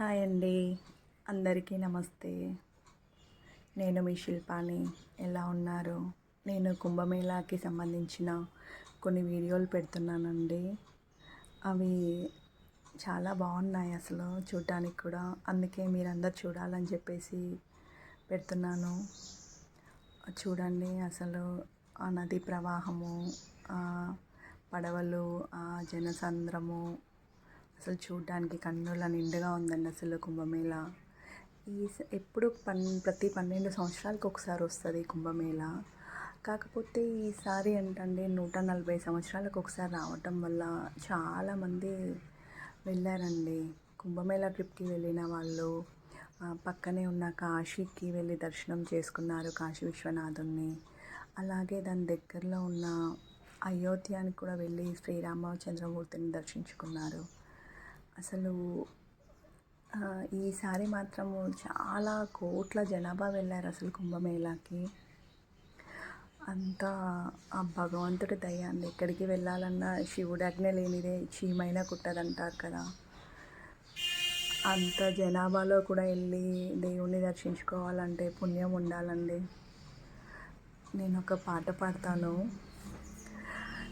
Hi అండి. అందరికీ నమస్తే. నేను మీ శిల్పాని. ఎలా ఉన్నారు? నేను కుంభమేళాకి సంబంధించిన కొన్ని వీడియోలు పెడుతున్నానండి. అవి చాలా బాగున్నాయి అసలు చూడటానికి కూడా. అందుకే మీరందరు చూడాలని చెప్పేసి పెడుతున్నాను. చూడండి అసలు ఆ నది ప్రవాహము ఆ పడవలు ఆ జనసంద్రము అసలు చూడడానికి కన్నుల నిండుగా ఉందండి అసలు కుంభమేళ. ఈ ఎప్పుడు పన్ ప్రతి పన్నెండు సంవత్సరాలకు ఒకసారి వస్తుంది కుంభమేళ. కాకపోతే ఈసారి ఏంటంటే నూట నలభై సంవత్సరాలకు ఒకసారి రావటం వల్ల చాలామంది వెళ్ళారండి. కుంభమేళ ట్రిప్కి వెళ్ళిన వాళ్ళు పక్కనే ఉన్న కాశీకి వెళ్ళి దర్శనం చేసుకున్నారు కాశీ విశ్వనాథుని అలాగే దాని దగ్గరలో ఉన్న అయోధ్యానికి కూడా వెళ్ళి శ్రీరామచంద్రమూర్తిని దర్శించుకున్నారు. అసలు ఈసారి మాత్రము చాలా కోట్ల జనాభా వెళ్ళారు అసలు కుంభమేళాకి. అంతా ఆ భగవంతుడి దయ అండి. ఎక్కడికి వెళ్ళాలన్నా శివుడి ఆజ్ఞ లేనిదే చీమైనా కుట్టదంటారు కదా. అంత జనాభాలో కూడా వెళ్ళి దేవుణ్ణి దర్శించుకోవాలంటే పుణ్యం ఉండాలండి. నేను ఒక పాట పాడతాను.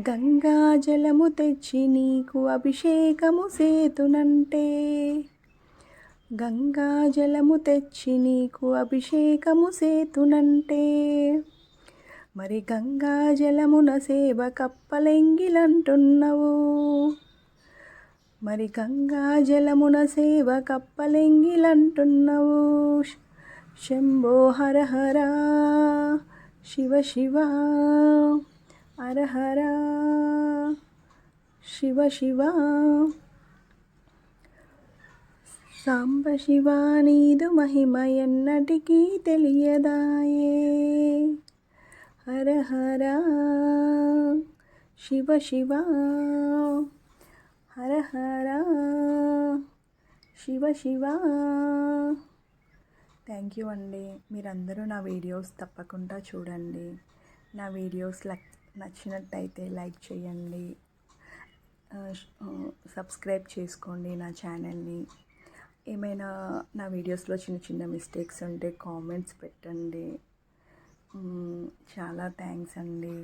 గంగాజలము తెచ్చి నీకు అభిషేకము సేతునంటే. గంగాజలము తెచ్చి నీకు అభిషేకము సేతునంటే. మరి గంగాజలమున సేవ కప్పలెంగిలంటున్నవు మరి గంగాజలమున సేవ కప్పలెంగిలంటున్నవు శంభో హర హర శివ శివ. హర శివ శివ. సాంబ శివ నీదు మహిమ ఎన్నటికీ తెలియదాయే. హరహరా. శివ శివ. హరహరా. శివ శివ. థ్యాంక్ యూ అండి. మీరందరూ నా వీడియోస్ తప్పకుండా చూడండి. నా వీడియోస్ లక్ నచ్చినట్టయితే లైక్ చేయండి. సబ్స్క్రైబ్ చేసుకోండి నా ఛానల్ని. ఏమైనా నా వీడియోస్లో చిన్న చిన్న మిస్టేక్స్ ఉంటే కామెంట్స్ పెట్టండి. చాలా థ్యాంక్స్ అండి.